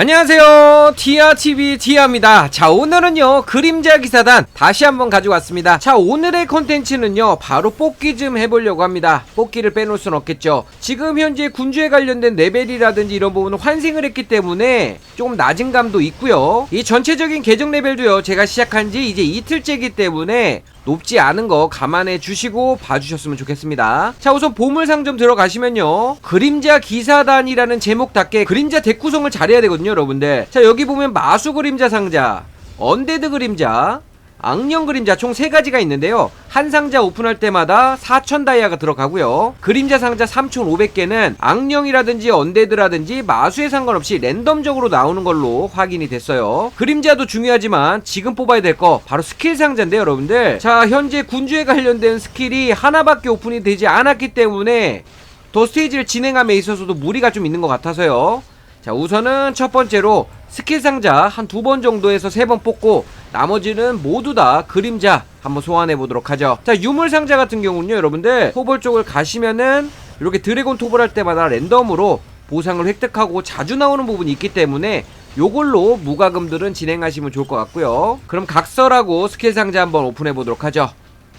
안녕하세요. 티아TV 티아입니다. 자 오늘은요 그림자 기사단 다시 한번 가지고 왔습니다. 자 오늘의 컨텐츠는요 바로 뽑기 좀 해보려고 합니다. 뽑기를 빼놓을 순 없겠죠. 지금 현재 군주에 관련된 레벨이라든지 이런 부분은 환생을 했기 때문에 조금 낮은 감도 있고요. 이 전체적인 계정 레벨도요 제가 시작한 지 이제 이틀째이기 때문에 높지 않은 거 감안해 주시고 봐주셨으면 좋겠습니다. 자, 우선 보물 상점 들어가시면요. 그림자 기사단이라는 제목답게 그림자 덱 구성을 잘해야 되거든요, 여러분들. 자, 여기 보면 마수 그림자 상자, 언데드 그림자, 악령 그림자 총 세가지가 있는데요. 한 상자 오픈할 때마다 4,000 다이아가 들어가고요. 그림자 상자 3,500개는 악령이라든지 언데드라든지 마수에 상관없이 랜덤적으로 나오는 걸로 확인이 됐어요. 그림자도 중요하지만 지금 뽑아야 될 거 바로 스킬 상자인데요, 여러분들. 자, 현재 군주에 관련된 스킬이 하나밖에 오픈이 되지 않았기 때문에 더 스테이지를 진행함에 있어서도 무리가 좀 있는 것 같아서요. 자, 우선은 첫 번째로 스킬 상자 한 두 번 정도에서 세 번 뽑고 나머지는 모두 다 그림자 한번 소환해 보도록 하죠. 자, 유물 상자 같은 경우는요, 여러분들 토벌 쪽을 가시면은 이렇게 드래곤 토벌 할 때마다 랜덤으로 보상을 획득하고 자주 나오는 부분이 있기 때문에 요걸로 무과금들은 진행하시면 좋을 것 같고요. 그럼 각설하고 스킬 상자 한번 오픈해 보도록 하죠.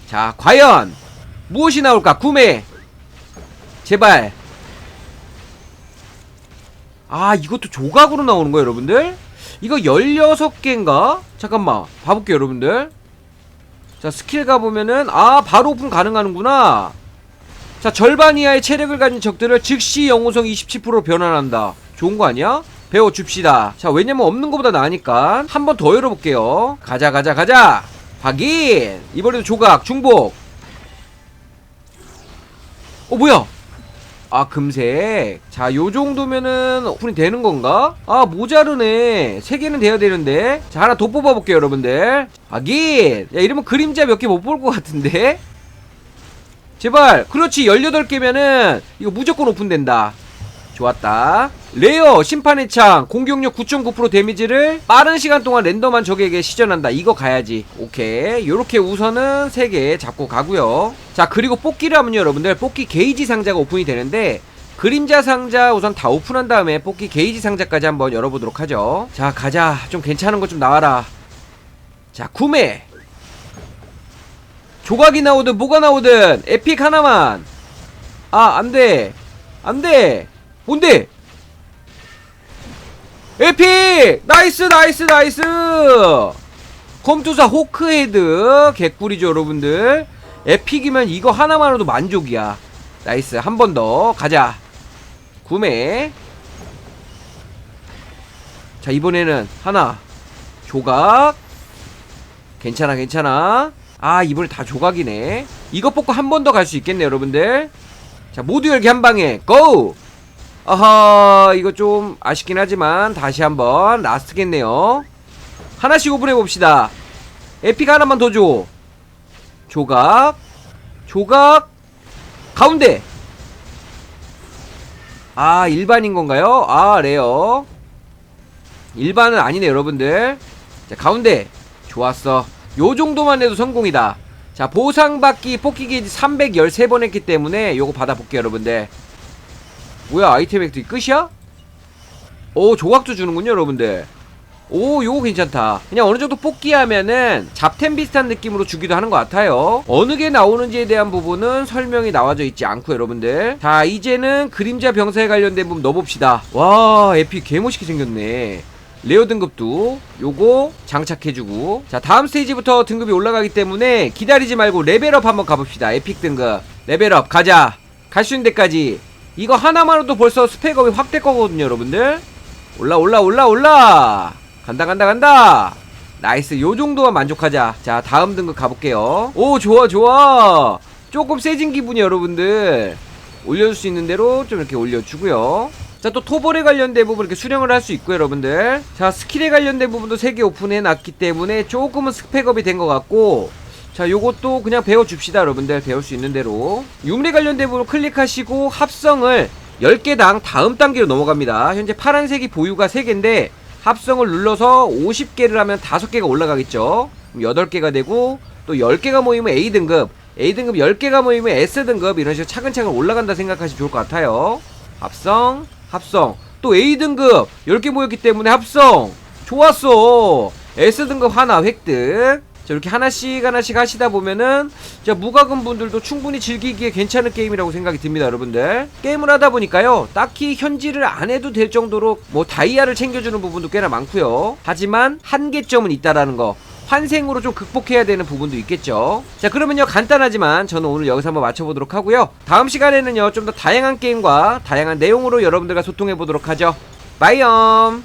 자, 과연 무엇이 나올까? 구매. 제발. 아 이것도 조각으로 나오는 거예요 여러분들 이거 16개인가? 잠깐만 봐볼게요 여러분들. 자 스킬 가보면은 아 바로 오픈 가능하는구나. 자 절반 이하의 체력을 가진 적들을 즉시 영웅성 27% 변환한다. 좋은 거 아니야? 배워줍시다. 자 왜냐면 없는 것보다 나으니까. 한 번 더 열어볼게요. 가자 가자 가자. 확인! 이번에도 조각 중복. 어 뭐야 아 금색 자 요정도면은 오픈이 되는 건가? 아 모자르네. 세 개는 돼야 되는데. 자 하나 더 뽑아볼게요 여러분들. 하긴 야 이러면 그림자 몇 개 못 볼 것 같은데? 제발. 그렇지 18개면은 이거 무조건 오픈된다 좋았다. 레어 심판의 창 공격력 9.9% 데미지를 빠른 시간 동안 랜덤한 적에게 시전한다. 이거 가야지. 오케이. 요렇게 우선은 3개 잡고 가고요. 자 그리고 뽑기를 하면요 여러분들. 뽑기 게이지 상자가 오픈이 되는데 그림자 상자 우선 다 오픈한 다음에 뽑기 게이지 상자까지 한번 열어보도록 하죠. 자 가자. 좀 괜찮은 거좀 나와라. 자 구매. 조각이 나오든 뭐가 나오든 에픽 하나만. 아 안 돼. 안 돼 뭔데? 에픽! 나이스 나이스 나이스! 컴투사 호크헤드 개꿀이죠 여러분들. 에픽이면 이거 하나만으로도 만족이야. 나이스 한 번 더. 가자. 구매. 자 이번에는 하나. 조각. 괜찮아 괜찮아. 아 이번에 다 조각이네. 이거 뽑고 한 번 더 갈 수 있겠네 여러분들. 자 모두 열기 한 방에 고 아하 이거 좀 아쉽긴 하지만 다시 한번 라스트겠네요. 하나씩 오픈해 봅시다. 에픽 하나만 더 줘. 조각. 조각. 가운데. 아 일반인 건가요? 아 레어. 일반은 아니네 여러분들. 자 가운데. 좋았어. 요 정도만 해도 성공이다. 자 보상받기 뽑기 게이지 313번 했기 때문에 요거 받아볼게요 여러분들 뭐야 아이템 획득 끝이야? 오 조각도 주는군요 여러분들. 오 요거 괜찮다. 그냥 어느정도 뽑기하면은 잡템 비슷한 느낌으로 주기도 하는 것 같아요. 어느 게 나오는지에 대한 부분은 설명이 나와져 있지 않고 여러분들. 자 이제는 그림자 병사에 관련된 부분 넣어봅시다. 와 에픽 개멋있게 생겼네. 레어 등급도 요거 장착해주고. 자 다음 스테이지부터 등급이 올라가기 때문에 기다리지 말고 레벨업 한번 가봅시다. 에픽 등급. 레벨업 가자. 갈 수 있는 데까지 이거 하나만으로도 벌써 스펙업이 확 될 거거든요 여러분들. 올라 올라 올라 올라! 간다 간다 간다! 나이스 요 정도만 만족하자. 자 다음 등급 가볼게요. 오 좋아 좋아! 조금 세진 기분이 여러분들. 올려줄 수 있는 대로 좀 이렇게 올려주고요. 자 또 토벌에 관련된 부분 이렇게 수령을 할 수 있고 여러분들. 자 스킬에 관련된 부분도 3개 오픈해 놨기 때문에 조금은 스펙업이 된 것 같고 자 요것도 그냥 배워줍시다 여러분들. 배울 수 있는 대로. 유물에 관련된 부분 클릭하시고 합성을 10개당 다음 단계로 넘어갑니다. 현재 파란색이 보유가 3개인데 합성을 눌러서 50개를 하면 5개가 올라가겠죠? 그럼 8개가 되고 또 10개가 모이면 A등급 A등급 10개가 모이면 S등급 이런 식으로 차근차근 올라간다 생각하시면 좋을 것 같아요. 합성 합성. 또 A등급 10개 모였기 때문에 합성. 좋았어. S등급 하나 획득 자 이렇게 하나씩 하나씩 하시다 보면은 자 무과금 분들도 충분히 즐기기에 괜찮은 게임이라고 생각이 듭니다 여러분들. 게임을 하다 보니까요 딱히 현질을 안 해도 될 정도로 뭐 다이아를 챙겨주는 부분도 꽤나 많고요. 하지만 한계점은 있다라는 거 환생으로 좀 극복해야 되는 부분도 있겠죠. 자 그러면요 간단하지만 저는 오늘 여기서 한번 맞춰보도록 하고요. 다음 시간에는요 좀 더 다양한 게임과 다양한 내용으로 여러분들과 소통해 보도록 하죠. 바이엄